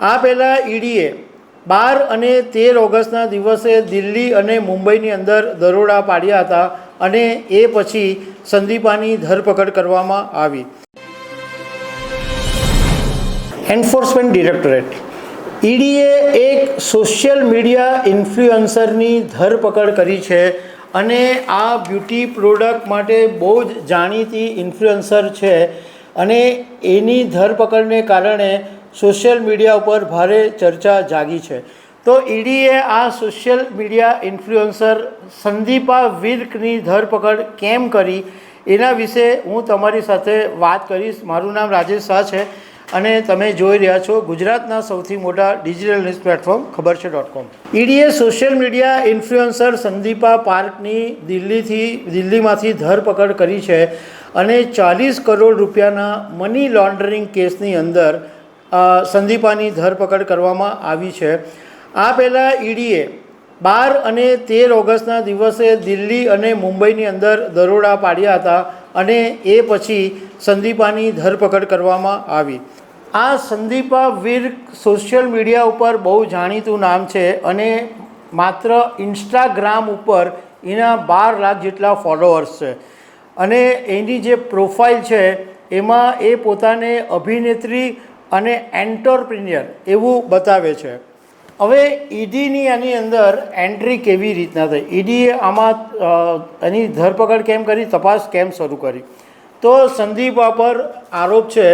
આ પહેલાં ઈડીએ બાર અને તેર ઓગસ્ટના દિવસે દિલ્હી અને મુંબઈની અંદર દરોડા પાડ્યા હતા અને એ પછી સંદીપાની ધરપકડ કરવામાં આવી. એન્ફોર્સમેન્ટ ડિરેક્ટરેટ ઈડીએ એક સોશિયલ મીડિયા ઇન્ફ્લુઅન્સરની ધરપકડ કરી છે અને આ બ્યુટી પ્રોડક્ટ માટે બહુ જ જાણીતી ઇન્ફ્લુઅન્સર છે અને એની ધરપકડને કારણે સોશિયલ મીડિયા ઉપર ભારે ચર્ચા જાગી છે. તો ઈડીએ આ સોશિયલ મીડિયા ઇન્ફ્લુઅન્સર સંદીપા વિર્કની ધરપકડ કેમ કરી? એના વિશે હું તમારી સાથે વાત કરીશ. મારું નામ રાજેશ શાહ છે અને તમે જોઈ રહ્યા છો ગુજરાતના સૌથી મોટા ડિજિટલ ન્યૂઝ પ્લેટફોર્મ, ખબર છે ડોટ કોમ. ઈડીએ સોશિયલ મીડિયા ઇન્ફ્લુઅન્સર સંદીપા પાર્કની દિલ્હીથી, દિલ્હીમાંથી ધરપકડ કરી છે અને ચાલીસ કરોડ રૂપિયાના મની લોન્ડરિંગ કેસની અંદર સંદીપાની ધરપકડ કરવામાં આવી છે. આ પહેલાં ઈડીએ બાર અને તેર ઓગસ્ટના દિવસે દિલ્હી અને મુંબઈની અંદર દરોડા પાડ્યા હતા અને એ પછી સંદીપાની ધરપકડ કરવામાં આવી. આ સંદીપા વીર સોશિયલ મીડિયા ઉપર બહુ જાણીતું નામ છે અને માત્ર ઇન્સ્ટાગ્રામ ઉપર એના બાર લાખ જેટલા ફોલોઅર્સ છે. અને એની જે પ્રોફાઇલ છે, એમાં એ પોતાને અભિનેત્રી અને એન્ટરપ્રિન્યર એવું બતાવે છે. હવે ઈડીની આની અંદર એન્ટ્રી કેવી રીતના થઈ? ઈડીએ આમાં એની ધરપકડ કેમ કરી? તપાસ કેમ શરૂ કરી? તો સંદીપ પર આરોપ છે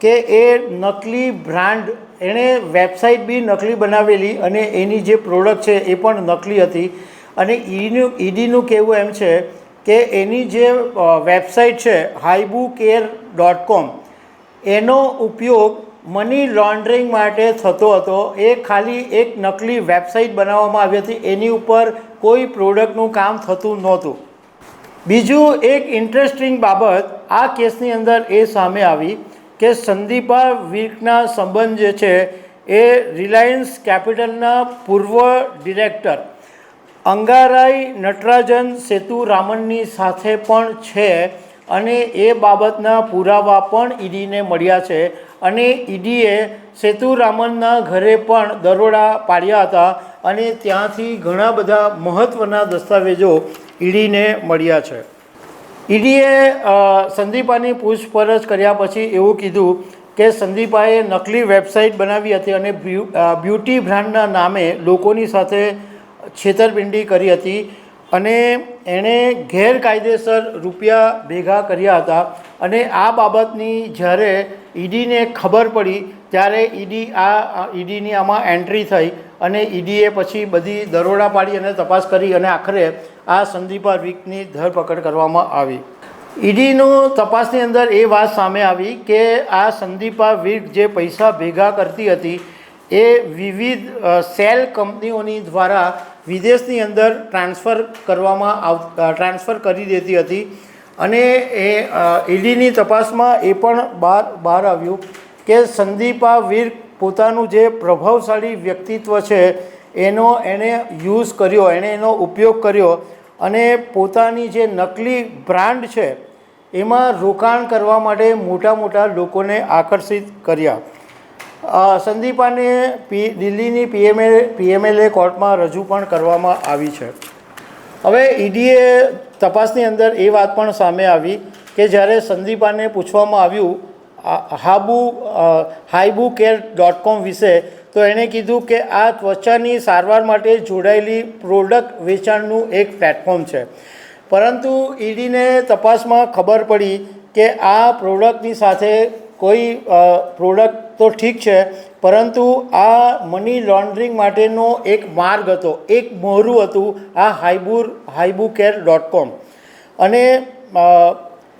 કે એ નકલી બ્રાન્ડ, એણે વેબસાઇટ બી નકલી બનાવેલી અને એની જે પ્રોડક્ટ છે એ પણ નકલી હતી. અને ઈડીનું ઈડીનું કહેવું એમ છે કે એની જે વેબસાઇટ છે હાઈબુ કેર ડોટ કોમ એનો ઉપયોગ મની લોન્ડરિંગ માટે થતો હતો. એ ખાલી એક નકલી વેબસાઇટ બનાવવામાં આવી હતી. એની ઉપર કોઈ પ્રોડક્ટનું કામ થતું નહોતું. બીજું એક ઇન્ટરેસ્ટિંગ બાબત આ કેસની અંદર એ સામે આવી કે સંદીપા વિર્કના સંબંધ જે છે એ રિલાયન્સ કેપિટલના પૂર્વ ડિરેક્ટર અંગારાઈ નટરાજન સેતુ રામનની સાથે પણ છે અને એ બાબતના પુરાવા પણ ઈડીને મળ્યા છે. અને ઈડીએ સેતુરામનના ઘરે પણ દરોડા પાડ્યા હતા અને ત્યાંથી ઘણા બધા મહત્ત્વના દસ્તાવેજો ઈડીને મળ્યા છે. ઈડીએ સંદીપાની પૂછપરછ કર્યા પછી એવું કીધું કે સંદીપાએ નકલી વેબસાઇટ બનાવી હતી અને બ્યુટી બ્રાન્ડના નામે લોકોની સાથે છેતરપિંડી કરી હતી અને એણે ગેરકાયદેસર રૂપિયા ભેગા કર્યા હતા અને આ બાબતની જ્યારે ઈડીને ખબર પડી ત્યારે ઈડી આ ઈડીની આમાં એન્ટ્રી થઈ અને ઈડીએ પછી બધી દરોડા પાડી અને તપાસ કરી અને આખરે આ સંદીપા વિકની ધરપકડ કરવામાં આવી. ઈડીનું તપાસની અંદર એ વાત સામે આવી કે આ સંદીપા વિર્ક જે પૈસા ભેગા કરતી હતી એ વિવિધ સેલ કંપનીઓની દ્વારા વિદેશની અંદર ટ્રાન્સફર કરવામાં આવ ટ્રાન્સફર કરી દેતી હતી. અને એ ઈડીની તપાસમાં એ પણ બહાર બહાર આવ્યું કે સંદીપા વીર પોતાનું જે પ્રભાવશાળી વ્યક્તિત્વ છે, એનો એણે યુઝ કર્યો, એણે એનો ઉપયોગ કર્યો અને પોતાની જે નકલી બ્રાન્ડ છે, એમાં રોકાણ કરવા માટે મોટા મોટા લોકોને આકર્ષિત કર્યા. સંદીપાને પી, દિલ્હીની પીએમએ પીએમએલએ કોર્ટમાં રજૂ પણ કરવામાં આવી છે. હવે ઈડીએ તપાસની અંદર એ વાત પણ સામે આવી કે જ્યારે સંદીપાને પૂછવામાં આવ્યું હાબુ હાઈબુ કેર ડોટ કોમ વિશે, તો એણે કીધું કે આ ત્વચાની સારવાર માટે જોડાયેલી પ્રોડક્ટ વેચાણનું એક પ્લેટફોર્મ છે. પરંતુ ઈડીને તપાસમાં ખબર પડી કે આ પ્રોડક્ટની સાથે કોઈ પ્રોડક્ટ તો ઠીક છે પરંતુ આ મની લોન્ડરિંગ માટેનો એક માર્ગ હતો. એક મોહરું હતું આ હાઈબુર હાઈબુ કેર ડોટ કોમ અને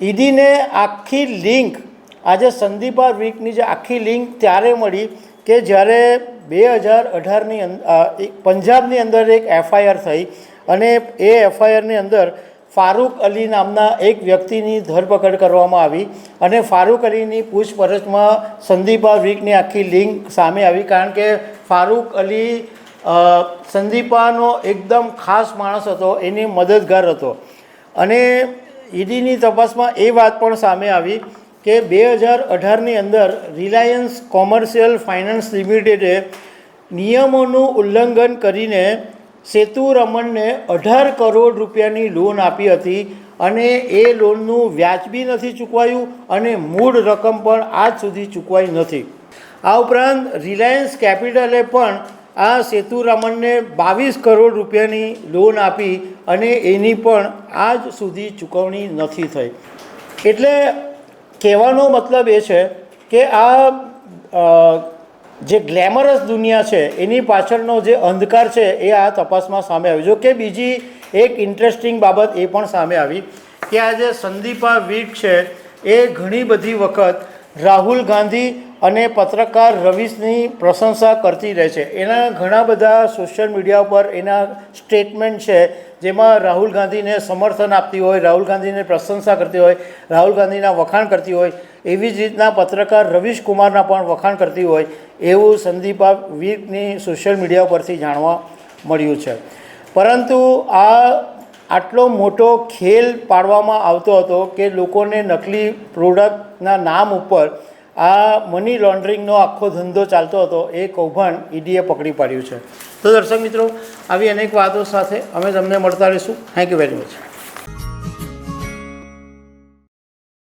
ઈડીને આખી લિંક આજે સંદીપા વીકની જે આખી લિંક ત્યારે મળી કે જ્યારે બે હજાર અઢારની પંજાબની અંદર એક એફઆઈઆર થઈ અને એ એફઆઈઆરની અંદર ફારૂક અલી નામના એક વ્યક્તિની ધરપકડ કરવામાં આવી અને ફારૂક અલીની પૂછપરછમાં સંદીપા વીકની આખી લિંક સામે આવી કારણ કે ફારૂક અલી સંદીપાનો એકદમ ખાસ માણસ હતો, એની મદદગાર હતો. અને ઈડીની તપાસમાં એ વાત પણ સામે આવી કે બે હજાર અઢારની અંદર રિલાયન્સ કોમર્શિયલ ફાઇનાન્સ લિમિટેડે નિયમોનું ઉલ્લંઘન કરીને સેતુ રમણને અઢાર કરોડ રૂપિયાની લોન આપી હતી અને એ લોનનું વ્યાજ બી નથી ચૂકવાયું અને મૂળ રકમ પણ આજ સુધી ચૂકવાઈ નથી. આ ઉપરાંત રિલાયન્સ કેપિટલે પણ આ સેતુરામનને બાવીસ કરોડ રૂપિયાની લોન આપી અને એની પણ આજ સુધી ચૂકવણી નથી થઈ. એટલે કહેવાનો મતલબ એ છે કે આ જે ગ્લેમરસ દુનિયા છે, એની પાછળનો જે અંધકાર છે, એ આ તપાસમાં સામે આવ્યો. જો કે બીજી એક ઇન્ટરેસ્ટિંગ બાબત એ પણ સામે આવી કે આ જે સંદીપા વીટ છે, એ ઘણી બધી વખત રાહુલ ગાંધી અને પત્રકાર રવીશની પ્રશંસા કરતી રહે છે. એના ઘણા બધા સોશિયલ મીડિયા ઉપર એના સ્ટેટમેન્ટ છે, જેમાં રાહુલ ગાંધીને સમર્થન આપતી હોય, રાહુલ ગાંધીને પ્રશંસા કરતી હોય, રાહુલ ગાંધીના વખાણ કરતી હોય, એવી જ રીતના પત્રકાર રવીશ કુમારના પણ વખાણ કરતી હોય. એવું સંદીપા વીરની સોશિયલ મીડિયા પરથી જાણવા મળ્યું છે. પરંતુ આ આટલો મોટો ખેલ પાડવામાં આવતો હતો કે લોકોને નકલી પ્રોડક્ટના નામ ઉપર આ મની લોન્ડરિંગનો આખો ધંધો ચાલતો હતો, એ કૌભાંડ ઈડીએ પકડી પાડ્યું છે. તો દર્શક મિત્રો, આવી અનેક વાતો સાથે અમે તમને મળતા રહીશું. Thank you very much